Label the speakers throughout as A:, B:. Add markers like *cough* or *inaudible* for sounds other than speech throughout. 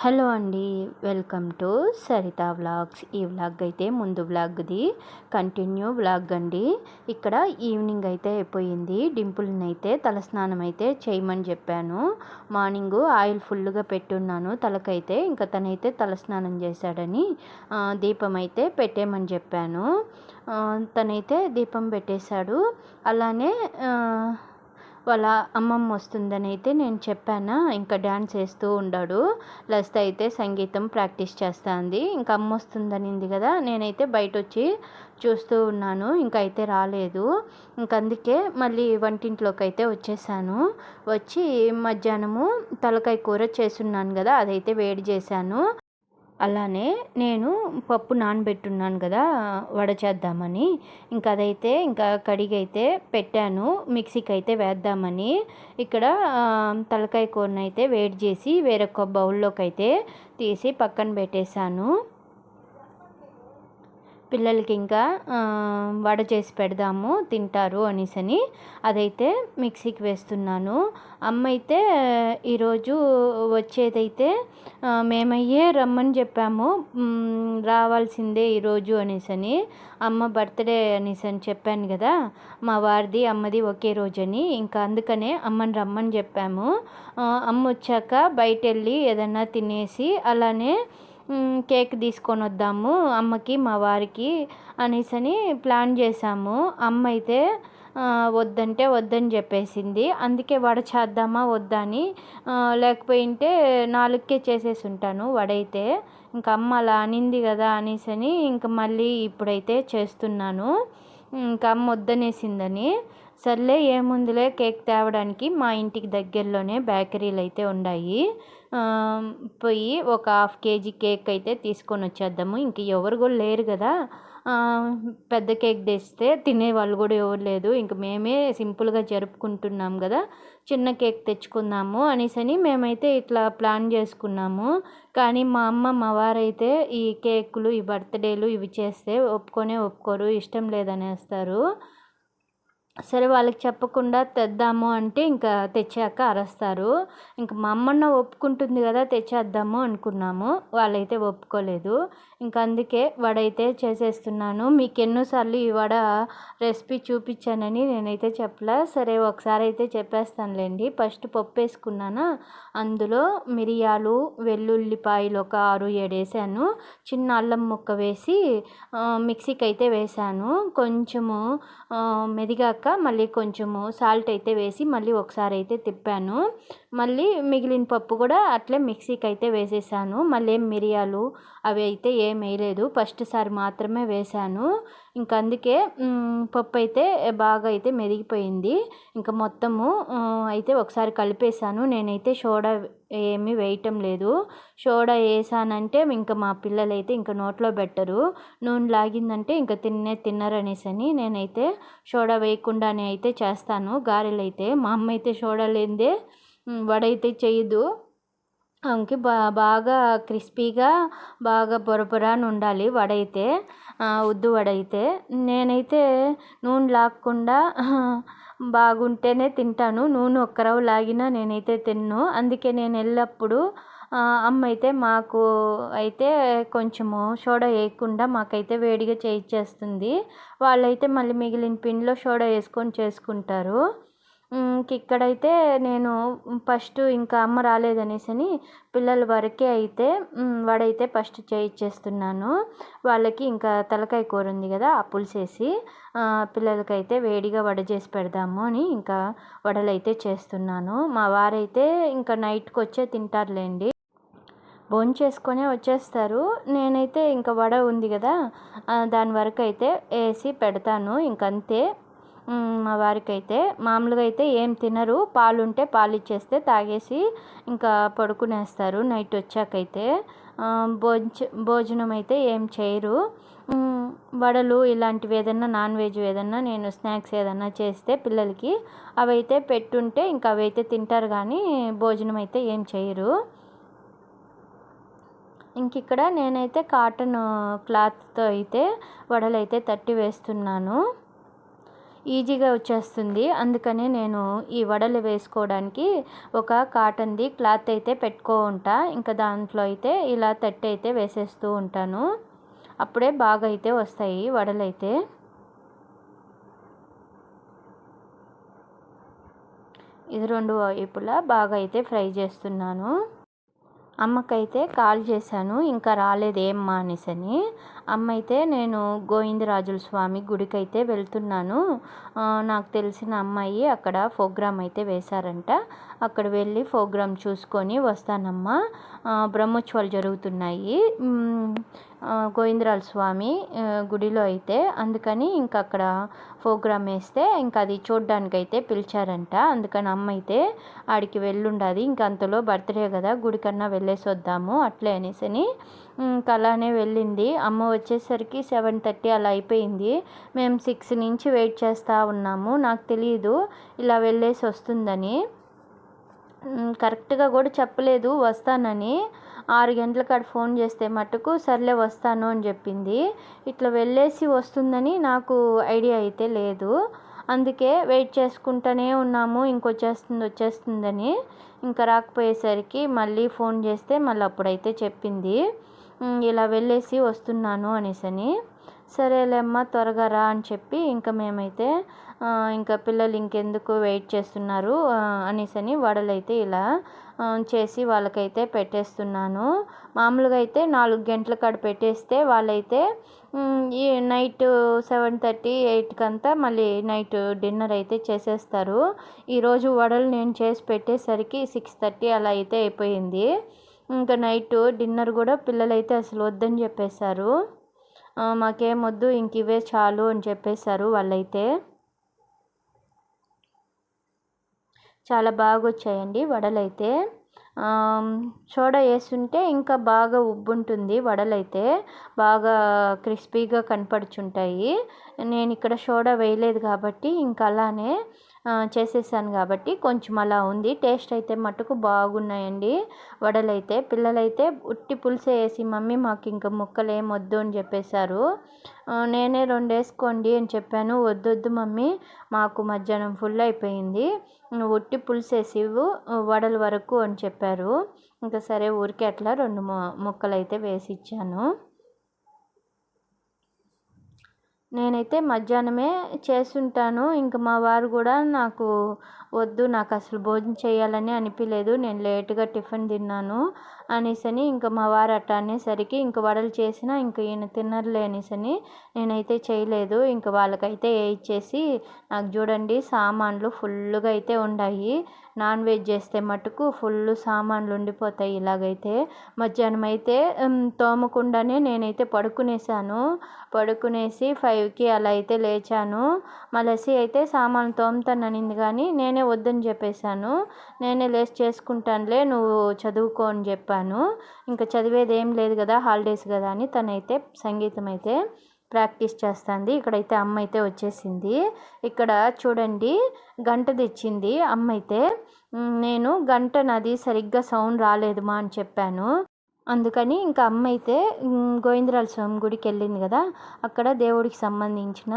A: Hello అండి welcome to Saritha vlogs. ఈ vlog అయితే ముందు వ్లాగ్ది కంటిన్యూ వ్లాగ్ అండి. ఇక్కడ ఈవినింగ్ అయితే అయిపోయింది. డింపుల్ని అయితే తలస్నానం అయితే చేయమని చెప్పాను. మార్నింగ్ ఆయిల్ ఫుల్గా పెట్టున్నాను. తలకైతే ఇంకా తనైతే తలస్నానం చేశాడని దీపం అయితే పెట్టేయమని చెప్పాను. తనైతే దీపం పెట్టేశాడు. అలానే వాళ్ళ అమ్మమ్మ వస్తుందని అయితే నేను చెప్పానా. ఇంకా డ్యాన్స్ వేస్తూ ఉండాడు. లస్ట్ అయితే సంగీతం ప్రాక్టీస్ చేస్తుంది. ఇంకా అమ్మ వస్తుందనింది కదా నేనైతే బయట వచ్చి చూస్తూ ఉన్నాను. ఇంకా అయితే రాలేదు. ఇంక అందుకే మళ్ళీ వంటింట్లోకి అయితే వచ్చేసాను. వచ్చి మధ్యాహ్నము తలకాయ కూర చేసున్నాను కదా అదైతే వేడి చేశాను. అలానే నేను పప్పు నానబెట్టున్నాను కదా వడ చేద్దామని. ఇంకా అదైతే ఇంకా కడిగైతే పెట్టాను మిక్సీకి అయితే వేద్దామని. ఇక్కడ తలకాయ కూరని అయితే వేడి చేసి వేరొక బౌల్లోకి అయితే తీసి పక్కన పెట్టేశాను. పిల్లలకి ఇంకా వడ చేసి పెడదాము తింటారు అనేసని. అదైతే మిక్సీకి వేస్తున్నాను. అమ్మ అయితే ఈరోజు వచ్చేదైతే మేమయ్యే రమ్మని చెప్పాము. రావాల్సిందే ఈరోజు అనేసని. అమ్మ బర్త్డే అనేసి అని చెప్పాను కదా. మా వారిది అమ్మది ఒకే రోజని. ఇంకా అందుకనే అమ్మని రమ్మని చెప్పాము. అమ్మ వచ్చాక బయట వెళ్ళి ఏదన్నా తినేసి అలానే కేక్ తీసుకొని వద్దాము అమ్మకి మా వారికి అనేసని ప్లాన్ చేశాము. అమ్మ అయితే వద్దంటే వద్దని చెప్పేసింది. అందుకే వడ చేద్దామా వద్దా అని లేకపోయింటే నాలుగుకే చేసేసి ఉంటాను వడైతే. ఇంకా అమ్మ అలా అనింది కదా అనేసని ఇంకా మళ్ళీ ఇప్పుడైతే చేస్తున్నాను. ఇంకా అమ్మ వద్దనేసిందని సర్లే ఏముందిలే కేక్ తేవడానికి మా ఇంటికి దగ్గరలోనే బేకరీలు అయితే ఉన్నాయి పోయి ఒక హాఫ్ కేజీ కేక్ అయితే తీసుకొని వచ్చేద్దాము. ఇంక ఎవరు కూడా లేరు కదా. పెద్ద కేక్ తెస్తే తినే వాళ్ళు కూడా ఎవరు లేదు. ఇంక మేమే సింపుల్గా జరుపుకుంటున్నాం కదా. చిన్న కేక్ తెచ్చుకుందాము అనేసని మేమైతే ఇట్లా ప్లాన్ చేసుకున్నాము. కానీ మా అమ్మ మా వారైతే ఈ కేకులు ఈ బర్త్డేలు ఇవి చేస్తే ఒప్పుకొనే ఒప్పుకోరు ఇష్టం లేదనేస్తారు. సరే వాళ్ళకి చెప్పకుండా తెద్దాము అంటే ఇంకా తెచ్చాక అరస్తారు. ఇంక మా అమ్మన్న ఒప్పుకుంటుంది కదా తెచ్చేద్దాము అనుకున్నాము. వాళ్ళైతే ఒప్పుకోలేదు. ఇంకా అందుకే వడైతే చేసేస్తున్నాను. మీకు ఎన్నోసార్లు ఈ వడ రెసిపీ చూపించానని నేనైతే చెప్పలే. సరే ఒకసారి అయితే చెప్పేస్తానులేండి. ఫస్ట్ పప్పు వేసుకున్నానా అందులో మిరియాలు వెల్లుల్లిపాయలు ఒక ఆరు ఏడు వేసాను చిన్న అల్లం ముక్క వేసి మిక్సీకి అయితే వేసాను. కొంచెము మెదిగాక మళ్ళీ కొంచెము సాల్ట్ అయితే వేసి మళ్ళీ ఒకసారి అయితే తిప్పాను. మళ్ళీ మిగిలిన పప్పు కూడా అట్లే మిక్సీకి అయితే వేసేసాను. మళ్ళీ మిరియాలు అవి అయితే ఏం వేయలేదు. ఫస్ట్ సారి మాత్రమే వేసాను ఇంకా అందుకే పప్పు అయితే బాగా అయితే మెదిగిపోయింది. ఇంకా మొత్తము అయితే ఒకసారి కలిపేసాను నేనైతే సోడా ఏమీ వేయటం లేదు. సోడా వేసానంటే ఇంకా మా పిల్లలైతే ఇంకా నోట్లో పెట్టరు. నూనె లాగిందంటే ఇంకా తిన్నే తిన్నరనేసి అని నేనైతే సోడా వేయకుండానే అయితే చేస్తాను. గారెలు అయితే మా అమ్మ అయితే సోడా లేదే వడైతే వడ అయితే చేయదు. ఆమెకి బా బాగా క్రిస్పీగా బాగా బొరబొర అని ఉండాలి వడ అయితే ఆ, ఉద్దు వడ అయితే నేనైతే నూనె లాగకుండా *laughs* బాగుంటేనే తింటాను. నూనె ఒక్కరవ్వ లాగినా నేనైతే తిన్ను. అందుకే నేను ఎల్లప్పుడూ అమ్మ అయితే మాకు అయితే కొంచెము సోడా వేయకుండా మాకైతే వేడిగా చేయించేస్తుంది వాళ్ళైతే మళ్ళీ మిగిలిన పిండిలో సోడా వేసుకొని చేసుకుంటారు. ఇంక ఇక్కడైతే నేను ఫస్ట్ ఇంకా అమ్మ రాలేదనేసి అని పిల్లల వరకే అయితే మ్, వడైతే ఫస్ట్ చేయించేస్తున్నాను వాళ్ళకి ఇంకా తలకాయ కూర ఉంది కదా ఆ పులుసేసి పిల్లలకైతే వేడిగా వడ చేసి పెడదాము అని ఇంకా వడలు అయితే చేస్తున్నాను. మా వారైతే ఇంకా నైట్కి వచ్చే తింటారులేండి భోంచేసుకొనే వచ్చేస్తారు. నేనైతే ఇంకా వడ ఉంది కదా దాని వరకు అయితే వేసి పెడతాను. ఇంకంతే. మా వారికి అయితే మామూలుగా అయితే ఏం తినరు. పాలు ఉంటే పాలు ఇచ్చేస్తే తాగేసి ఇంకా పడుకునేస్తారు నైట్ వచ్చాకైతే భోజ భోజనం అయితే ఏం చేయరు. వడలు ఇలాంటివి ఏదన్నా నాన్ వెజ్ ఏదన్నా నేను స్నాక్స్ ఏదన్నా చేస్తే పిల్లలకి అవైతే పెట్టుంటే ఇంకా అవైతే తింటారు కానీ భోజనం అయితే ఏం చేయరు. ఇంక ఇక్కడ నేనైతే కాటన్ క్లాత్తో అయితే వడలు అయితే తట్టి వేస్తున్నాను. ఈజీగా వచ్చేస్తుంది. అందుకని నేను ఈ వడలు వేసుకోవడానికి ఒక కాటన్ది క్లాత్ అయితే పెట్టుకో ఉంటా. ఇంకా దాంట్లో అయితే ఇలా తట్టి అయితే వేసేస్తూ ఉంటాను. అప్పుడే బాగా అయితే వస్తాయి వడలైతే. ఇది రెండు వైపులా బాగా అయితే ఫ్రై చేస్తున్నాను. అమ్మకైతే కాల్ చేశాను ఇంకా రాలేదు ఏమ్మా అనేసని. అమ్మ అయితే నేను గోవిందరాజుల స్వామి గుడికైతే వెళ్తున్నాను. నాకు తెలిసిన అమ్మాయి అక్కడ ప్రోగ్రామ్ అయితే వేశారంట. అక్కడ వెళ్ళి ప్రోగ్రామ్ చూసుకొని వస్తానమ్మా. బ్రహ్మోత్సవాలు జరుగుతున్నాయి. గోవిందరాజ స్వామి గుడిలో అయితే. అందుకని ఇంకా అక్కడ ప్రోగ్రామ్ వేస్తే ఇంకా అది చూడ్డానికి అయితే పిలిచారంట. అందుకని అమ్మ అయితే ఆడికి వెళ్ళుండదు. ఇంక అంతలో బర్త్డే కదా గుడికన్నా వెళ్ళేసి వద్దాము అట్లే అనేసి ఇంకా అలానే వెళ్ళింది. అమ్మ వచ్చేసరికి సెవెన్ థర్టీ అలా అయిపోయింది. మేము సిక్స్ నుంచి వెయిట్ చేస్తూ ఉన్నాము. నాకు తెలియదు ఇలా వెళ్ళేసి వస్తుందని. కరెక్ట్గా కూడా చెప్పలేదు వస్తానని. ఆరు గంటల కాడ ఫోన్ చేస్తే మటుకు సర్లే వస్తాను అని చెప్పింది. ఇట్లా వెళ్ళేసి వస్తుందని నాకు ఐడియా అయితే లేదు. అందుకే వెయిట్ చేసుకుంటూనే ఉన్నాము ఇంకొచ్చేస్తుంది వచ్చేస్తుందని. ఇంకా రాకపోయేసరికి మళ్ళీ ఫోన్ చేస్తే మళ్ళీ అప్పుడైతే చెప్పింది. ఇలా వెళ్ళేసి వస్తున్నాను అనేసని. సరేలేమ్మా త్వరగా రా అని చెప్పి ఇంకా మేమైతే ఇంకా పిల్లలు ఇంకెందుకు వెయిట్ చేస్తున్నారు అనేసని వడలైతే ఇలా చేసి వాళ్ళకైతే పెట్టేస్తున్నాను. మామూలుగా అయితే నాలుగు గంటల కాడ పెట్టేస్తే వాళ్ళైతే ఈ నైట్ సెవెన్ థర్టీ ఎయిట్కి అంతా మళ్ళీ నైట్ డిన్నర్ అయితే చేసేస్తారు. ఈరోజు వడలు నేను చేసి పెట్టేసరికి సిక్స్ థర్టీ అలా అయితే అయిపోయింది. ఇంకా నైట్ డిన్నర్ కూడా పిల్లలైతే అసలు వద్దని చెప్పేశారు. మాకేం వద్దు ఇంక ఇవే చాలు అని చెప్పేశారు వాళ్ళైతే. చాలా బాగా వచ్చాయండి వడలైతే సోడా వేస్తుంటే ఇంకా బాగా ఉబ్బుంటుంది వడలైతే. బాగా క్రిస్పీగా కనపడుచుంటాయి. నేను ఇక్కడ సోడా వేయలేదు కాబట్టి ఇంకా అలానే చేసేసాను కాబట్టి కొంచెం అలా ఉంది. టేస్ట్ అయితే మటుకు బాగున్నాయండి. వడలైతే పిల్లలైతే ఉట్టి పులుసు వేసి మమ్మీ మాకు ఇంకా ముక్కలు ఏం వద్దు అని చెప్పేశారు. నేనే రెండు వేసుకోండి అని చెప్పాను. వద్దొద్దు మమ్మీ మాకు మధ్యాహ్నం ఫుల్ అయిపోయింది. ఉట్టి పులుసు వేసి వడల వరకు అని చెప్పారు. ఇంకా సరే ఊరికే అట్లా రెండు ముక్కలు అయితే వేసి ఇచ్చాను. నేనైతే మధ్యాహ్నమే చేసుంటాను ఇంక మా వారు కూడా నాకు వద్దు నాకు అసలు భోజనం చేయాలని అనిపించలేదు నేను లేటుగా టిఫిన్ తిన్నాను. అనేసని ఇంకా మా వారు అట్ట అనేసరికి ఇంక వడలు చేసిన ఇంక ఈయన తిన్నర్లే అనేసని నేనైతే చేయలేదు. ఇంక వాళ్ళకైతే ఇచ్చేసి నాకు చూడండి సామాన్లు ఫుల్గా అయితే ఉన్నాయి నాన్ వెజ్ చేస్తే మటుకు ఫుల్ సామాన్లు ఉండిపోతాయి ఇలాగైతే. మధ్యాహ్నం అయితే తోమకుండానే నేనైతే పడుకునేసాను. పడుకునేసి ఫైవ్కి అలా అయితే లేచాను. మలసి అయితే సామాన్లు తోముతాననింది కానీ నేనే వద్దని చెప్పేశాను. నేనే లేచి చేసుకుంటానులే నువ్వు చదువుకో అని చెప్పాను. ఇంకా చదివేది ఏం లేదు కదా హాలిడేస్ కదా అని తనైతే సంగీతం అయితే ప్రాక్టీస్ చేస్తుంది. ఇక్కడైతే అమ్మ అయితే వచ్చేసింది. ఇక్కడ చూడండి గంట తెచ్చింది అమ్మ అయితే నేను గంట నాది సరిగ్గా సౌండ్ రాలేదు మా అని చెప్పాను. అందుకని ఇంకా అమ్మ అయితే గోవిందరాల స్వామి గుడికి వెళ్ళింది కదా అక్కడ దేవుడికి సంబంధించిన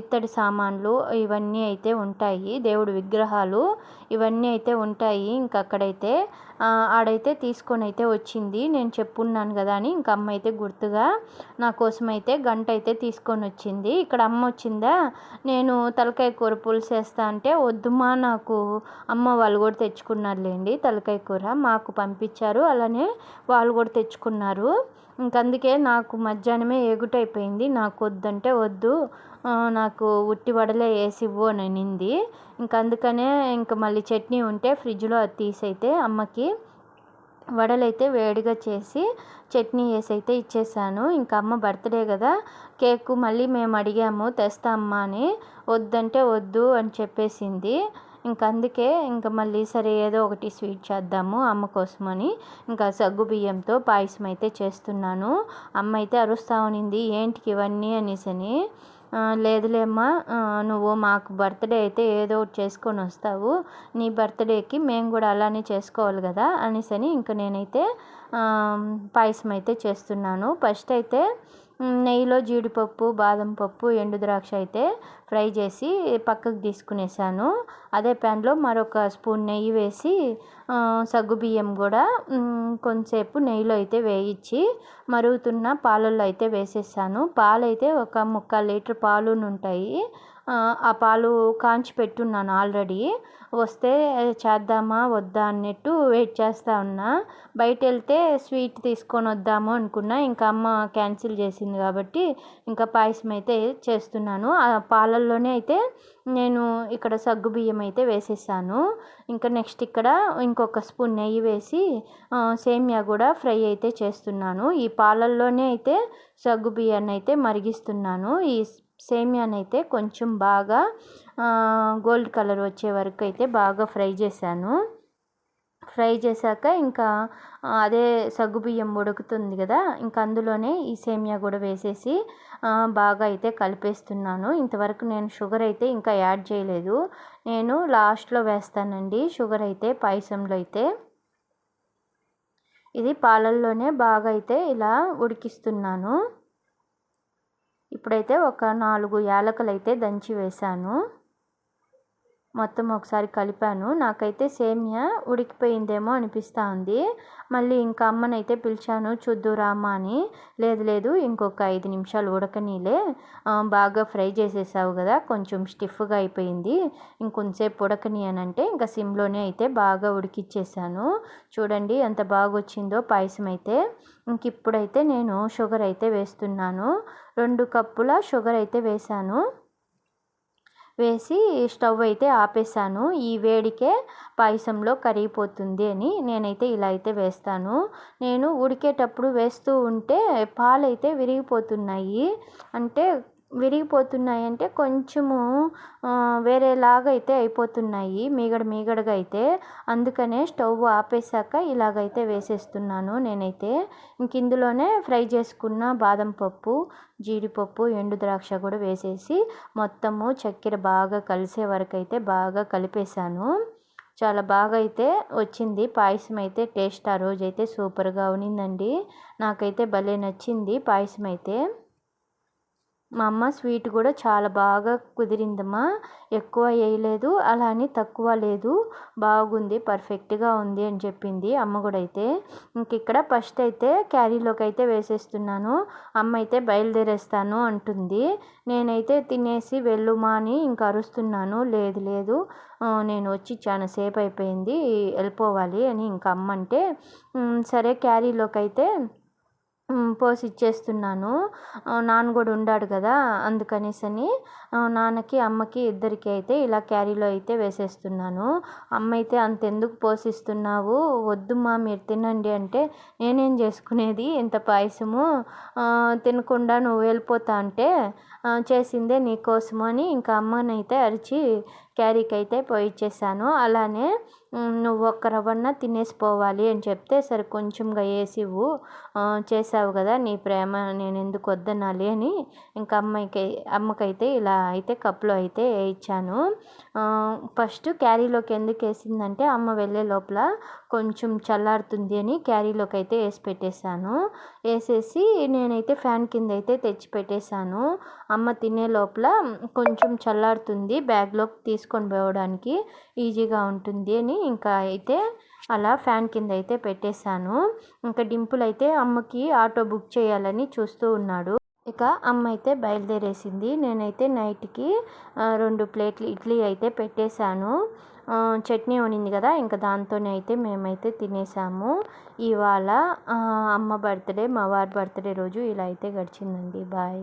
A: ఇత్తడి సామాన్లు ఇవన్నీ అయితే ఉంటాయి దేవుడి విగ్రహాలు ఇవన్నీ అయితే ఉంటాయి. ఇంక అక్కడైతే ఆడైతే తీసుకొని అయితే వచ్చింది. నేను చెప్పున్నాను కదా అని ఇంక అమ్మ అయితే గుర్తుగా నా కోసం అయితే గంట అయితే తీసుకొని వచ్చింది. ఇక్కడ అమ్మ వచ్చిందా? నేను తలకాయ కూర పులుసు వేస్తా అంటే వద్దుమా నాకు? అమ్మ వాళ్ళు కూడా తెచ్చుకున్నారులేండి తలకాయ కూర. మాకు పంపించారు అలానే వాళ్ళు కూడా తెచ్చుకున్నారు. ఇంకందుకే నాకు మధ్యాహ్నమే ఎగుటైపోయింది నాకు వద్దంటే వద్దు నాకు ఉట్టి వడలే వేసివ్వు అని అనింది. ఇంక అందుకనే ఇంక మళ్ళీ చట్నీ ఉంటే ఫ్రిడ్జ్లో అది తీసైతే అమ్మకి వడలైతే వేడిగా చేసి చట్నీ వేసి అయితే ఇచ్చేసాను. ఇంకా అమ్మ బర్త్డే కదా కేకు మళ్ళీ మేము అడిగాము తెస్తా అమ్మ అని. వద్దంటే వద్దు అని చెప్పేసింది. ఇంక అందుకే ఇంకా మళ్ళీ సరే ఏదో ఒకటి స్వీట్ చేద్దాము అమ్మ కోసమని. ఇంకా సగ్గు బియ్యంతో పాయసం అయితే చేస్తున్నాను. అమ్మ అయితే అరుస్తా ఉనింది ఏంటికి ఇవన్నీ? అనేసని. లేదులేమ్మా నువ్వు మాకు బర్త్డే అయితే ఏదో ఒకటి చేసుకొని వస్తావు. నీ బర్త్డేకి మేము కూడా అలానే చేసుకోవాలి కదా? అనేసని ఇంక నేనైతే పాయసం అయితే చేస్తున్నాను. ఫస్ట్ అయితే నెయ్యిలో జీడిపప్పు బాదం పప్పు ఎండు ద్రాక్ష అయితే ఫ్రై చేసి పక్కకు తీసుకునేసాను. అదే ప్యాన్లో మరొక స్పూన్ నెయ్యి వేసి సగ్గుబియ్యం కూడా కొంతసేపు నెయ్యిలో అయితే వేయించి మరుగుతున్న పాలల్లో అయితే వేసేసాను. పాలు అయితే ఒక ముక్కాలు లీటర్ పాలు ఉంటాయి ఆ పాలు కాంచి పెట్టున్నాను ఆల్రెడీ. వస్తే చేద్దామా వద్దా అన్నట్టు వెయిట్ చేస్తూ ఉన్నా. బయట వెళ్తే స్వీట్ తీసుకొని వద్దాము అనుకున్నా. ఇంకా అమ్మ క్యాన్సిల్ చేసింది కాబట్టి ఇంకా పాయసం అయితే చేస్తున్నాను. ఆ పాలల్లోనే అయితే నేను ఇక్కడ సగ్గు బియ్యం అయితే వేసేసాను. ఇంకా నెక్స్ట్ ఇక్కడ ఇంకొక స్పూన్ నెయ్యి వేసి సేమియా కూడా ఫ్రై అయితే చేస్తున్నాను. ఈ పాలల్లోనే అయితే సగ్గు బియ్యాన్ని అయితే మరిగిస్తున్నాను. ఈ సేమియాని అయితే కొంచెం బాగా గోల్డ్ కలర్ వచ్చే వరకు అయితే బాగా ఫ్రై చేశాను. ఫ్రై చేశాక ఇంకా అదే సగ్గుబియ్యం ఉడుకుతుంది కదా ఇంకా అందులోనే ఈ సేమియా కూడా వేసేసి బాగా అయితే కలిపేస్తున్నాను. ఇంతవరకు నేను షుగర్ అయితే ఇంకా యాడ్ చేయలేదు. నేను లాస్ట్లో వేస్తానండి షుగర్ అయితే పాయసంలో అయితే. ఇది పాలల్లోనే బాగా అయితే ఇలా ఉడికిస్తున్నాను. ఇప్పుడైతే ఒక నాలుగు యాలకులు అయితే దంచి వేశాను. మొత్తం ఒకసారి కలిపాను. నాకైతే సేమియా ఉడికిపోయిందేమో అనిపిస్తూ ఉంది మళ్ళీ ఇంకా అమ్మనైతే పిలిచాను చూద్దురామ్మ అని. లేదు లేదు ఇంకొక ఐదు నిమిషాలు ఉడకనీలే. బాగా ఫ్రై చేసేసావు కదా కొంచెం స్టిఫ్గా అయిపోయింది. ఇంకొంచెంసేపు ఉడకని అని అంటే ఇంకా సిమ్లోనే అయితే బాగా ఉడికిచ్చేసాను. చూడండి ఎంత బాగా వచ్చిందో పాయసం అయితే ఇంక ఇప్పుడైతే నేను షుగర్ అయితే వేస్తున్నాను. రెండు కప్పుల షుగర్ అయితే వేశాను. వేసి స్టవ్ అయితే ఆపేసాను ఈ వేడికే పాయసంలో కరిగిపోతుంది అని నేనైతే ఇలా అయితే వేస్తాను. నేను ఉడికేటప్పుడు వేస్తూ ఉంటే పాలైతే విరిగిపోతున్నాయి. అంటే విరిగిపోతున్నాయి అంటే కొంచెము వేరేలాగా అయితే అయిపోతున్నాయి. మీగడ మీగడగా అయితే. అందుకనే స్టవ్ ఆపేసాక ఇలాగైతే వేసేస్తున్నాను నేనైతే. ఇంక ఇందులోనే ఫ్రై చేసుకున్న బాదం పప్పు జీడిపప్పు ఎండు ద్రాక్ష కూడా వేసేసి మొత్తము చక్కెర బాగా కలిసే వరకు అయితే బాగా కలిపేశాను. చాలా బాగా అయితే వచ్చింది. పాయసం అయితే టేస్ట్ ఆ రోజు అయితే సూపర్గా ఉన్నిందండి. నాకైతే భలే నచ్చింది పాయసం అయితే మా అమ్మ స్వీట్ కూడా చాలా బాగా కుదిరిందమ్మా. ఎక్కువ వేయలేదు అలా అని తక్కువ లేదు. బాగుంది పర్ఫెక్ట్గా ఉంది అని చెప్పింది అమ్మ కూడా అయితే. ఇంక ఇక్కడ ఫస్ట్ అయితే క్యారీలోకి అయితే వేసేస్తున్నాను. అమ్మ అయితే బయలుదేరేస్తాను అంటుంది. నేనైతే తినేసి వెళ్ళుమా అని ఇంక అరుస్తున్నాను. లేదు లేదు. నేను వచ్చి చాలా సేపు అయిపోయింది వెళ్ళిపోవాలి అని ఇంకా అమ్మ అంటే సరే క్యారీలోకి అయితే పోసి ఇచ్చేస్తున్నాను. నాన్న కూడా ఉన్నాడు కదా అందుకనేసని నాన్నకి అమ్మకి ఇద్దరికి అయితే ఇలా క్యారీలో అయితే వేసేస్తున్నాను. అమ్మ అయితే అంతెందుకు పోసిస్తున్నావు వద్దుమా మీరు తినండి. అంటే నేనేం చేసుకునేది? ఇంత పాయసము? తినకుండా నువ్వు వెళ్ళిపోతా అంటే చేసిందే నీకోసమని ఇంకా అమ్మనైతే అరిచి క్యారీకి అయితే పోయిచ్చేసాను. అలానే నువ్వు ఒక్క రవ్వన్న తినేసి పోవాలి అని చెప్తే సరే కొంచెంగా వేసి చేసావు కదా నీ ప్రేమ నేను ఎందుకు వద్దనాలి అని ఇంకా అమ్మాయికి అమ్మకైతే ఇలా అయితే కప్లో అయితే వేయించాను ఫస్ట్ క్యారీలోకి ఎందుకు వేసిందంటే అమ్మ వెళ్ళే లోపల కొంచెం చల్లారుతుంది అని క్యారీలోకి అయితే వేసి పెట్టేశాను. వేసేసి నేనైతే ఫ్యాన్ కింద అయితే తెచ్చి పెట్టేశాను. అమ్మ తినే లోపల కొంచెం చల్లారుతుంది బ్యాగ్లోకి తీసుకొని పోవడానికి ఈజీగా ఉంటుంది అని ఇంకా అయితే అలా ఫ్యాన్ కింద అయితే పెట్టేశాను. ఇంకా డింపుల్ అయితే అమ్మకి ఆటో బుక్ చేయాలని చూస్తూ ఉన్నాడు. ఇక అమ్మ అయితే బయలుదేరేసింది. నేనైతే నైట్కి రెండు ప్లేట్లు ఇడ్లీ అయితే పెట్టేశాను. చట్నీ ఉనింది కదా ఇంకా దాంతోనే అయితే మేమైతే తినేసాము. ఇవాళ అమ్మ బర్త్డే మా వారి బర్త్డే రోజు ఇలా అయితే గడిచిందండి. బాయ్.